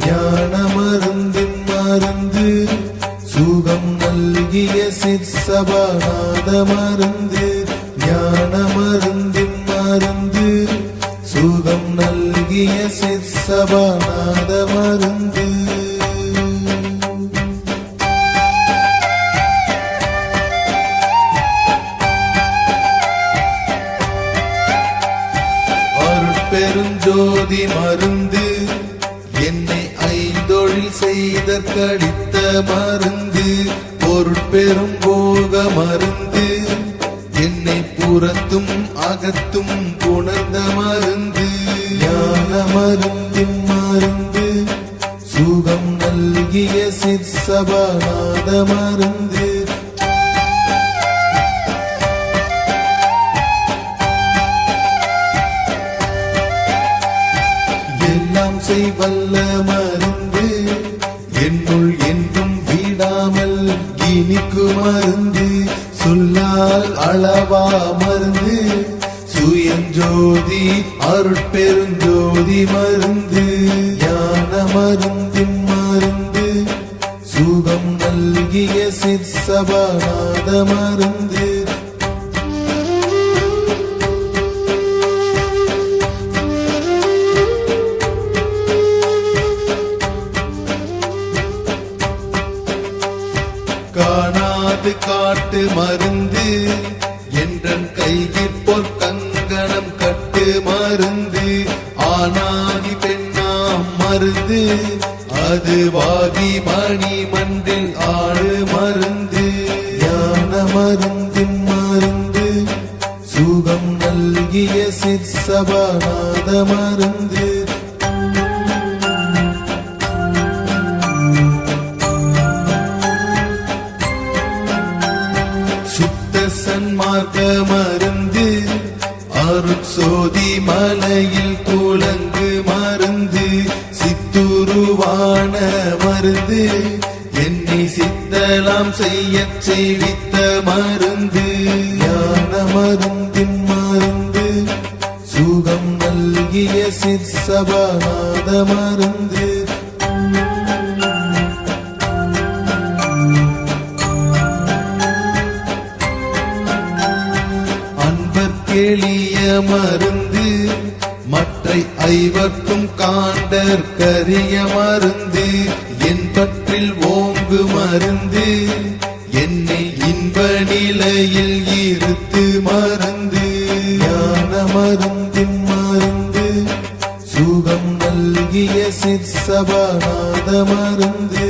ஞான மருந்தின் மருந்து சுகம் நல்கிய சிற்சபாநாத மருந்து ஞான மருந்தின் மருந்து சுகம் நல்கிய சிற்சபாநாத மருந்து பெருஞ்சோதி மருந்து என் ஐந்தொழில் செய்த கடித்த மருந்து பொருட்பெரும் போக மருந்து என்னை புறத்தும் அகத்தும் புணர்ந்த மருந்து. ஞான மருந்தின் மருந்து சுகம் நல்கிய சிற்சபாநாத மருந்து. எல்லாம் செய்வல்ல மருந்து. என்னுள் என்றும் வீடாமல் இனிக்கு மருந்து சொல்லால் அளவா மருந்து. சுயஞ்சோதி அருட்பெருஞ்சோதி மருந்து. ஞான மருந்தின் மருந்து. சுகம் நல்கிய சிற்சபாநாத மருந்து. காட்டு மருந்து. என்றன் கையில் பொற் கங்கணம் கட்டு மருந்து. ஆனாதி பெண்ணாம் மருந்து. அது வாகி மணி மன்றில் ஆடு மருந்து. ஞான மருந்தின் மருந்து. சுகம் நல்கிய சிற்சபானா சன்மார்க்க மருந்து. அருட்சோதி மலையில் துலங்கு மருந்து. சித்துருவான மருந்து. என்னை சித்தலாம் செய்ய செய்வித்த மருந்து. ஞான மருந்தின் மருந்து. சுகம் நல்கிய சிற்சபாநாத மருந்து. எளிய மருந்து மற்றை ஐவர்க்கும் காண்டர் கரிய மருந்து. என் பற்றில் ஓங்கு மருந்து என்னை இன்ப நிலையில் இருத்து மருந்து. ஞான மருந்தின் மருந்து சுகம் நல்கிய சிற்சபாநாத மருந்து.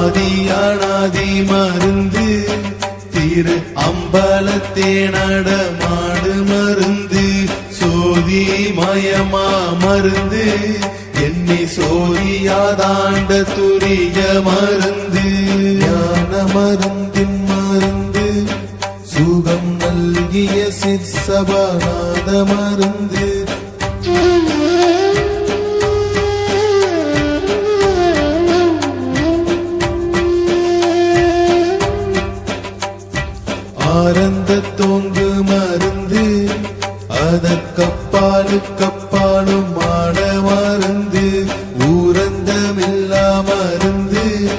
ஆதியானாதி மருந்து. திரு அம்பலத்தே நடமாடு மருந்து. சோதி மயமா மருந்து. என்னை சோதியாதாண்ட துரிய மருந்து. ஞான மருந்தின் மருந்து. சுகம் நல்கிய சிற்சபநாத மருந்து. மறந்த தோங்கு மருந்து. அதற்கப்பாலுக்கப்பாலும் ஆட மருந்து. ஊரந்தமில்லா மருந்து.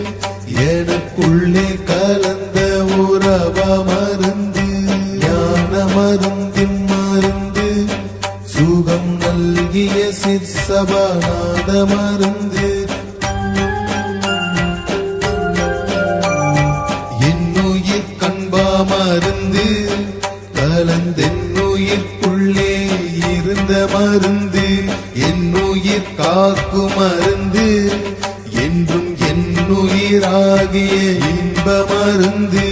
எனக்குள்ளே கலந்த உறவ மருந்து. ஞான மருந்தின் மருந்து. சுகம் நல்கிய சிற்சபாநாத மருந்து. என்னுயிராகிய இன்ப மருந்து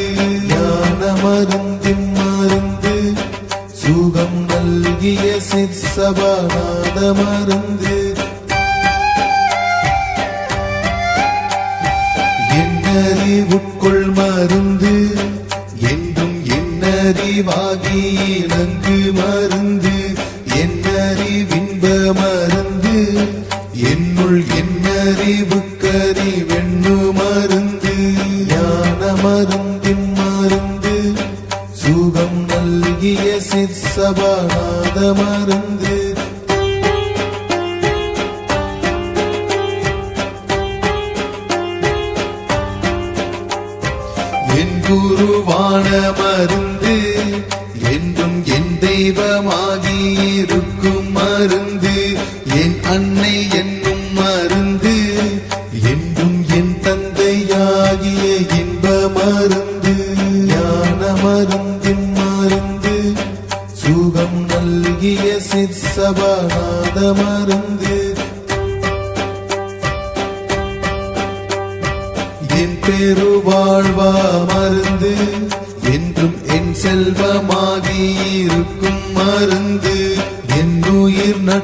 ஞான மருந்தின் மருந்து சுகம் நல்கிய சிற்ச சிற்சபாநாத மருந்து. நல்கிய சிற்சபாநாத மருந்து. என் குருவான மருந்து என்றும் என் தெய்வமாகி இருக்கும் மருந்து. என் அன்னை என்ன சிற்சபாநாத மருந்து என் பெருவாழ்வா மருந்து என்றும் என் செல்வமாகி இருக்கும் மருந்து என் உயிர் நட்